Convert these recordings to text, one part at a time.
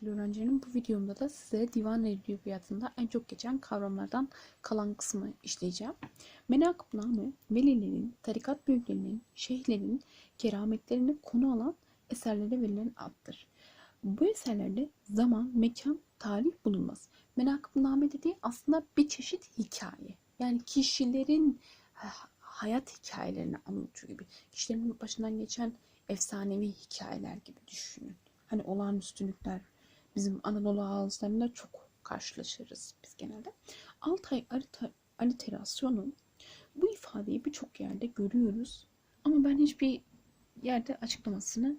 sevgili öğrencilerim. Bu videomda da size divan edebiyatında en çok geçen kavramlardan kalan kısmı işleyeceğim. Menakıbname, velilerin, tarikat büyüklerinin, şeyhlerin kerametlerini konu alan eserlere verilen addır. Bu eserlerde zaman, mekan, tarih bulunmaz. Menakıbname dediği aslında bir çeşit hikaye. Yani kişilerin ha- hayat hikayelerini anlatıyor gibi. Kişilerin başından geçen efsanevi hikayeler gibi düşünün. Hani olağanüstülükler bizim Anadolu ağızlarında çok karşılaşırız biz genelde. Altay aliterasyonu bu ifadeyi birçok yerde görüyoruz. Ama ben hiçbir yerde açıklamasını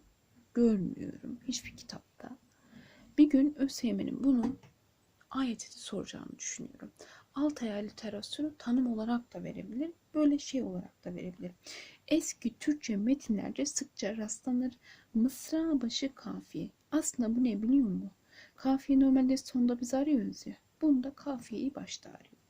görmüyorum. Hiçbir kitapta. Bir gün ÖSYM'nin bunu ayeti soracağını düşünüyorum. Altay aliterasyonu tanım olarak da verebilir. Böyle şey olarak da verebilir. Eski Türkçe metinlerde sıkça rastlanır. Mısra başı kafiye. Aslında bu ne biliyor musun? Kafiye normalde sonda biz arıyoruz ya. Bunda kafiyeyi başta arıyor.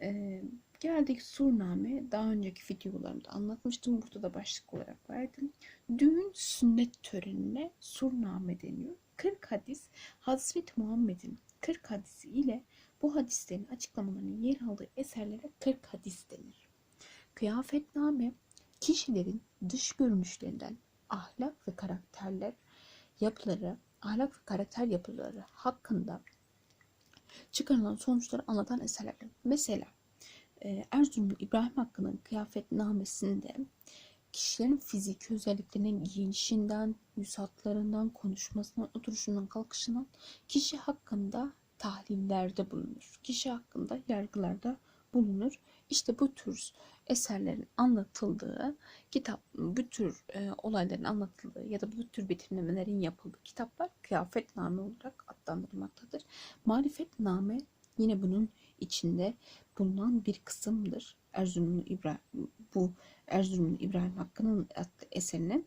Ee, geldik surname. Daha önceki videolarımda anlatmıştım. Burada da başlık olarak verdim. Düğün sünnet törenine surname deniyor. 40 hadis Hazreti Muhammed'in 40 hadisi ile bu hadislerin açıklamalarının yer aldığı eserlere 40 hadis denir. Kıyafetname kişilerin dış görünüşlerinden ahlak ve karakterler yapıları, ahlak ve karakter yapıları hakkında çıkarılan sonuçları anlatan eserlerdir. Mesela e, Erzurumlu İbrahim Hakkı'nın kıyafetnamesinde kişilerin fiziki özelliklerinin giyinişinden, yüz hatlarından, konuşmasından, oturuşundan, kalkışından kişi hakkında tahlillerde bulunur. Kişi hakkında yargılarda bulunur. İşte bu tür eserlerin anlatıldığı kitap, bu tür e, olayların anlatıldığı ya da bu tür betimlemelerin yapıldığı kitaplar kıyafetname olarak adlandırılmaktadır. Marifetname yine bunun içinde bulunan bir kısımdır. Erzurumlu İbrahim bu Erzurumlu İbrahim Hakkı'nın adlı eserinin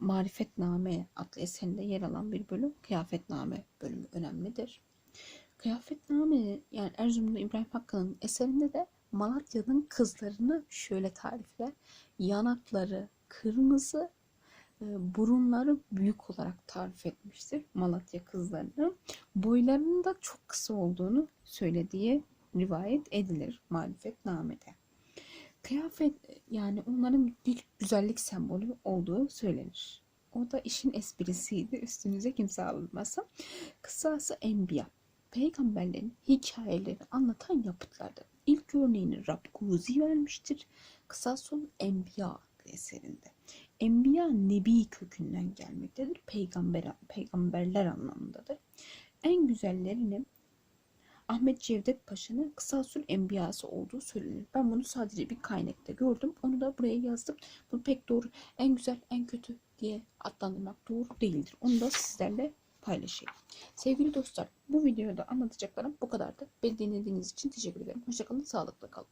Marifetname adlı eserinde yer alan bir bölüm Kıyafetname bölümü önemlidir. Kıyafetname yani Erzurumlu İbrahim Hakkı'nın eserinde de Malatya'nın kızlarını şöyle tarifler. Yanakları kırmızı, e, burunları büyük olarak tarif etmiştir Malatya kızlarını. Boylarının da çok kısa olduğunu söylediği rivayet edilir Marifetname'de. Kıyafet yani onların bir güzellik sembolü olduğu söylenir. O da işin esprisiydi. Üstünüze kimse alınmasın. Kısası Enbiya. Peygamberlerin hikayelerini anlatan yapıtlardır. Örneğini Rabguzi vermiştir. Kısasul Enbiya eserinde. Enbiya nebi kökünden gelmektedir. Peygamber, peygamberler anlamındadır. En güzellerini Ahmet Cevdet Paşa'nın Kısasul Enbiyası olduğu söylenir. Ben bunu sadece bir kaynakta gördüm. Onu da buraya yazdım. Bu pek doğru. En güzel, en kötü diye adlandırmak doğru değildir. Onu da sizlerle paylaşayım. Sevgili dostlar, bu videoda anlatacaklarım bu kadardı. Beni dinlediğiniz için teşekkür ederim. Hoşçakalın, sağlıkla kalın.